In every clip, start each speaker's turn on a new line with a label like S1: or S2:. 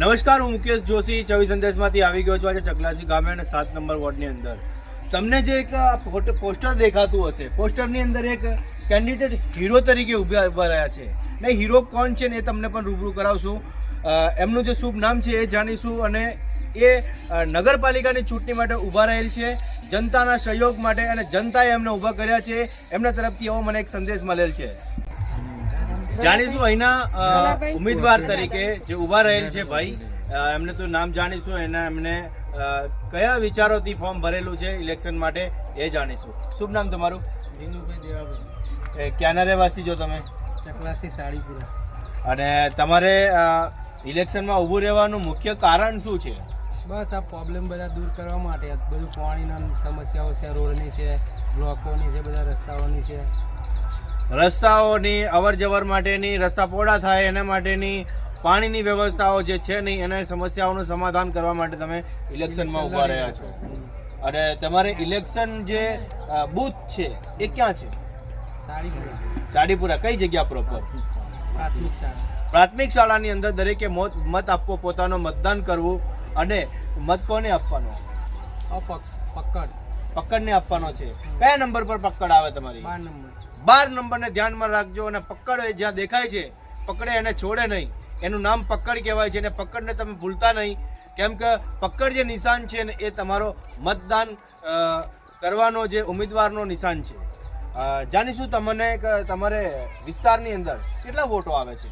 S1: નમસ્કાર, હું મુકેશ જોશી. ચોવીસ સંદેશમાંથી આવી ગયો છું. આજે ચકલાસી ગામે અને સાત નંબર વોર્ડની અંદર. તમને જે એક પોસ્ટર દેખાતું હશે, પોસ્ટરની અંદર એક કેન્ડિડેટ હીરો તરીકે ઊભા ઊભા રહ્યા છે. ને હીરો કોણ છે ને એ તમને પણ રૂબરૂ કરાવશું. એમનું જે શુભ નામ છે એ જાણીશું અને એ નગરપાલિકાની ચૂંટણી માટે ઊભા રહેલ છે, જનતાના સહયોગ માટે અને જનતાએ એમને ઊભા કર્યા છે. એમના તરફથી એવો મને એક સંદેશ મળેલ છે. જાણીશું અહીંના ઉમેદવાર તરીકે જે ઊભા રહેલ છે ભાઈ. એમને તો નામ જાણીશું એના એમને કયા વિચારોથી ફોર્મ ભરેલું છે ઇલેક્શન માટે એ જાણીશું. શુભ નામ તમારું? ક્યાંના રહેવાસી જો તમે?
S2: ચકલાસી સાડીપુરા
S1: અને તમારે ઇલેક્શનમાં ઊભું રહેવાનું મુખ્ય કારણ શું છે?
S2: બસ આ પ્રોબ્લેમ બધા દૂર કરવા માટે. બધું પાણીના સમસ્યાઓ છે રોડની છે બ્લોકોની છે બધા રસ્તાઓની છે.
S1: રસ્તાઓની અવર જવર માટેની રસ્તા પહોળા થાય એના માટેની પાણીની વ્યવસ્થાઓ જે છે નહીં એને સમસ્યાઓનું સમાધાન કરવા માટે તમે ઇલેક્શનમાં ઊભા રહ્યા છો. અને તમારે ઇલેક્શન જે બૂથ છે એ ક્યાં છે?
S2: સાડીપુરા
S1: સાડીપુરા કઈ જગ્યા પ્રોપર
S2: પ્રાથમિક શાળા.
S1: પ્રાથમિક શાળાની અંદર દરેકે મોત મત આપવો પોતાનો મતદાન કરવું અને મત કોને આપવાનો?
S2: અપક્ષ. પકડ.
S1: પકડને આપવાનો છે. કયા નંબર પર પકડ આવે તમારી?
S2: બાર નંબર.
S1: બાર નંબરને ધ્યાનમાં રાખજો અને પકડ એ જ્યાં દેખાય છે પકડે એને છોડે નહીં. એનું નામ પકડ કહેવાય છે અને પકડને તમે ભૂલતા નહીં. કેમ કે પકડ જે નિશાન છે ને એ તમારો મતદાન કરવાનો જે ઉમેદવારનો નિશાન છે. જાણીશું તમને કે તમારે વિસ્તારની અંદર કેટલા વોટો આવે છે?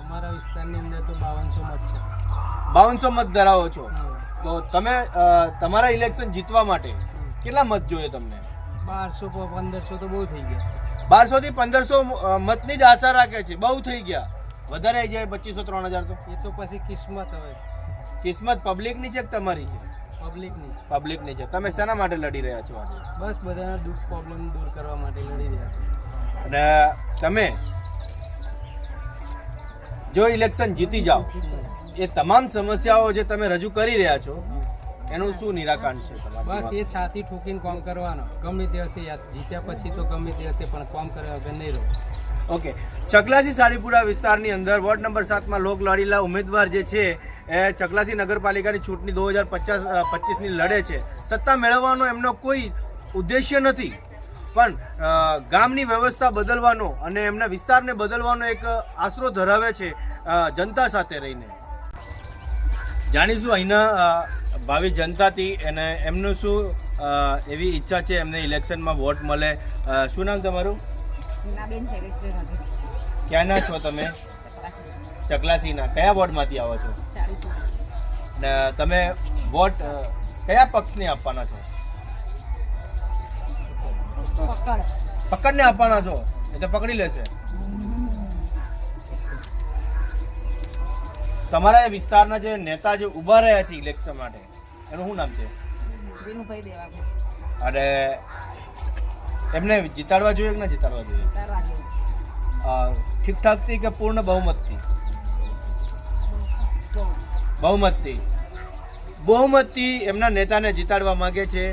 S2: અમારા વિસ્તારની અંદર તો બાવનસો મત છે.
S1: બાવનસો મત ધરાવો છો. તો તમે તમારા ઇલેક્શન જીતવા માટે કેટલા મત જોઈએ તમને?
S2: બારસો પંદરસો તો બહુ થઈ ગયા.
S1: બારસો થી પંદરસો મતની જ આશા રાખે છે. બહુ થઈ ગયા. વધારે આવી જાય પચીસો ત્રણ હજાર તો.
S2: એ તો પછી કિસ્મત હવે.
S1: કિસ્મત પબ્લિકની છે કે તમારી છે?
S2: પબ્લિકની.
S1: પબ્લિકની છે. તમે શેના માટે લડી રહ્યા છો આજે?
S2: બસ બધાના દુઃખ પ્રોબ્લેમ દૂર કરવા માટે લડી રહ્યા છે.
S1: અને તમે જો ઇલેક્શન જીતી જાઓ. એ તમામ સમસ્યાઓ જે તમે રજૂ કરી રહ્યા છો એનું શું નિરાકરણ છે
S2: બસ એ છાતી ઠોકીને કામ કરવાનો. ગમે યાદ જીત્યા પછી તો ગમે હશે પણ કામ કરવા વગર નહીં રહો.
S1: ઓકે. ચકલાસી સાડીપુરા વિસ્તારની અંદર વોર્ડ નંબર સાતમાં લોક લડેલા ઉમેદવાર જે છે એ ચકલાસી નગરપાલિકાની ચૂંટણી દો હજાર પચાસ પચીસની લડે છે. સત્તા મેળવવાનો એમનો કોઈ ઉદ્દેશ્ય નથી. પણ ગામની વ્યવસ્થા બદલવાનો અને એમના વિસ્તારને બદલવાનો એક આશરો ધરાવે છે જનતા સાથે રહીને. જાણીશું અહીંના ભાવિ જનતાથી અને એમનું શું એવી ઈચ્છા છે એમને ઇલેક્શનમાં વોટ મળે. શું નામ તમારું? ક્યાંના છો તમે? ચકલાસીના. કયા વોર્ડમાંથી આવો છો? ને તમે વોટ કયા પક્ષને આપવાના છો? પકડને આપવાના છો? એ તો પકડી લેશે. તમારા એ વિસ્તારના જે નેતા જે ઊભા રહ્યા છે ઇલેક્શન માટે એનું શું નામ છે?
S3: વિનુભાઈ દેવા
S1: અને એમને જીતાડવા જોઈએ કે ના જીતાડવા જોઈએ? ઠીકઠાકથી કે પૂર્ણ બહુમતથી? બહુમતથી. બહુમતથી એમના નેતાને જીતાડવા માંગે છે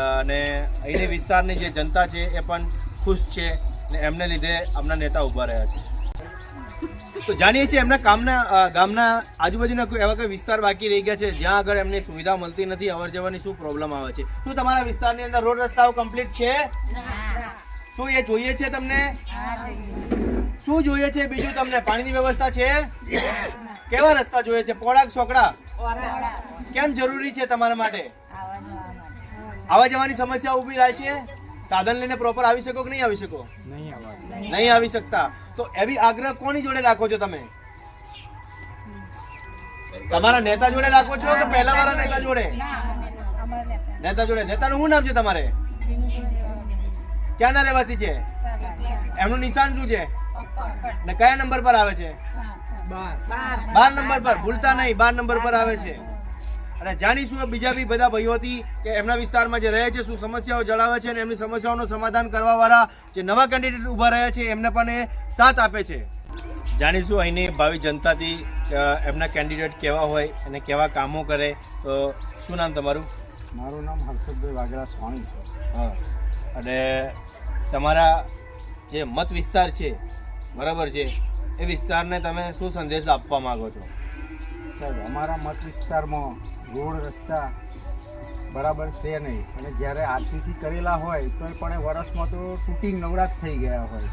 S1: અને અહીંની વિસ્તારની જે જનતા છે એ પણ ખુશ છે ને એમને લીધે આમના નેતા ઊભા રહ્યા છે. તો જાણીએ છીએ એમના કામના ગામના આજુબાજુના કોઈ એવા કોઈ વિસ્તાર બાકી રહી ગયા છે જ્યાં આગળ એમને સુવિધા મળતી નથી અવર જવાની શું પ્રોબ્લેમ આવે છે? શું તમારા વિસ્તારની અંદર રોડ રસ્તાઓ કમ્પ્લીટ છે? શું એ જોઈએ છે તમને? શું જોઈએ છે બીજું તમને? પાણીની વ્યવસ્થા છે? કેવા રસ્તા જોઈએ છે? પોળાક સોકડા? કેમ જરૂરી છે તમારા માટે? આવવા જવાની સમસ્યા ઊભી રહે છે? સાધન લઈને પ્રોપર આવી શકો કે નહીં આવી શકો?
S2: નહીં
S1: આવી શકતા. તો એવી આગ્રહ કોની જોડે રાખો છો તમે? તમારા નેતા જોડે રાખો છો કે પહેલા વાળા નેતા જોડે? નેતા જોડે. નેતાનું શું નામ છે તમારે? ક્યાંના રહેવાસી છે? એમનું નિશાન શું છે? ને કયા નંબર પર આવે છે?
S2: બાર.
S1: બાર નંબર પર. ભૂલતા નહીં. બાર નંબર પર આવે છે. અને જાણીશું બીજા બી બધા ભાઈઓથી કે એમના વિસ્તારમાં જે રહે છે શું સમસ્યાઓ જણાવે છે અને એમની સમસ્યાઓનું સમાધાન કરવાવાળા જે નવા કેન્ડિડેટ ઊભા રહ્યા છે એમને પણ એ સાથ આપે છે. જાણીશું અહીંની ભાવિ જનતાથી એમના કેન્ડિડેટ કેવા હોય અને કેવા કામો કરે તો શું નામ તમારું?
S2: મારું નામ હર્ષદભાઈ વાઘરા સ્વામી છે.
S1: હા. અને તમારા જે મત વિસ્તાર છે બરાબર છે એ વિસ્તારને તમે શું સંદેશ આપવા માંગો છો?
S4: સાહેબ અમારા મત વિસ્તારમાં રોડ રસ્તા બરાબર છે નહીં. અને જ્યારે આરસીસી કરેલા હોય તો પણ એ વર્ષમાં તો તૂટી નવરાત થઈ ગયા હોય.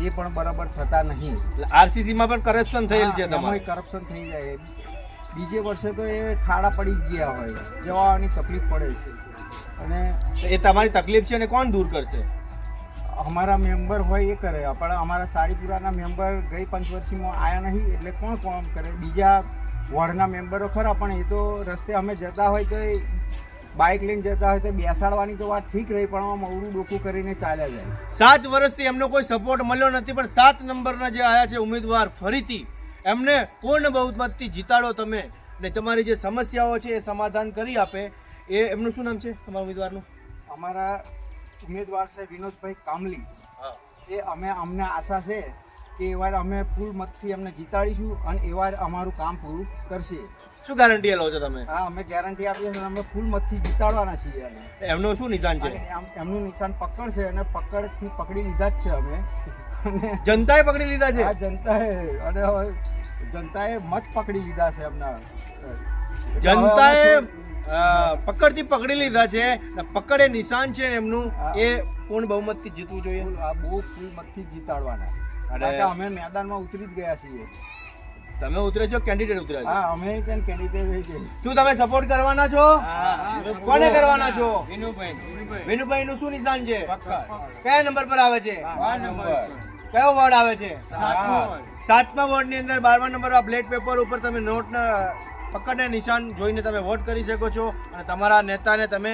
S4: એ પણ બરાબર થતા નહીં.
S1: આરસીસીમાં પણ કરપ્શન થયેલ છે તમારે?
S4: કરપ્શન થઈ જાય. બીજે વર્ષે તો એ ખાડા પડી ગયા હોય. જવાની તકલીફ પડે છે. અને
S1: એ તમારી તકલીફ છે અને કોણ દૂર કરશે?
S4: અમારા મેમ્બર હોય એ કરે. પણ અમારા સાડીપુરાના મેમ્બર ગઈ પંચવર્ષીમાં આવ્યા નહીં એટલે કોણ કોણ કરે? બીજા વોર્ડના મેમ્બરો ખરા પણ એ તો રસ્તે અમે જતા હોય તો બાઇક લઈને જતા હોય તો બેસાડવાની તો વાત ઠીક રહી પણ અવળું ડોકું કરીને ચાલ્યા જાય.
S1: સાત વર્ષથી એમનો કોઈ સપોર્ટ મળ્યો નથી પણ સાત નંબરના જે આવ્યા છે ઉમેદવાર ફરીથી એમને પૂર્ણ બહુમતથી જીતાડો તમે. ને તમારી જે સમસ્યાઓ છે એ સમાધાન કરી આપે. એ એમનું શું નામ છે તમારા ઉમેદવારનું?
S4: અમારા ઉમેદવાર છે વિનોદભાઈ કામલી. એ અમે અમને આશા છે કે એવાર અમે ફૂલ મતથી એમને જીતાડીશું અને એવાર અમારું કામ પૂરું કરશે.
S1: શું ગેરંટી લો છો તમે?
S4: હા અમે ગેરંટી આપીએ છીએ અમે ફૂલ મતથી જીતાડવાના છીએ
S1: એમનું. શું નિશાન છે?
S4: એમનું નિશાન પકડ છે અને પકડથી પકડી લીધા જ છે અમે. અને
S1: જનતાએ પકડી લીધા છે?
S4: જનતાએ અને જનતાએ મત પકડી લીધા છે એમના.
S1: જનતાએ પકડથી પકડી લીધા છે પકડ પકડે નિશાન છે એમનું. એ પૂર્ણ બહુમતથી જીતવું જોઈએ?
S4: આ બહુ ફૂલ મતથી જીતાડવાના. કારણ અમે મેદાનમાં ઉતરી જ ગયા છીએ.
S1: તમે ઉતરે છો કેન્ડિડેટ ઉતરે છો?
S4: હા અમે ત્યાં કેન્ડિડેટ
S1: શું તમે સપોર્ટ કરવાના છો? કોને કરવાના છો? વિનુભાઈ નું શું નિશાન છે? કયા નંબર પર આવે છે? કયો વોર્ડ આવે છે? સાતમા વોર્ડ. ની અંદર બારમા નંબર આ બ્લેડ પેપર ઉપર તમે નોટ પકડને નિશાન જોઈને તમે વોટ કરી શકો છો અને તમારા નેતાને તમે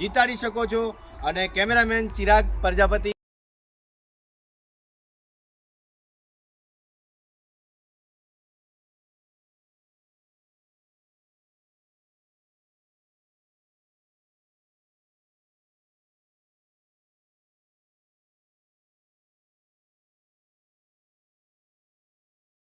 S1: જીતાડી શકો છો. અને કેમેરામેન ચિરાગ પ્રજાપતિ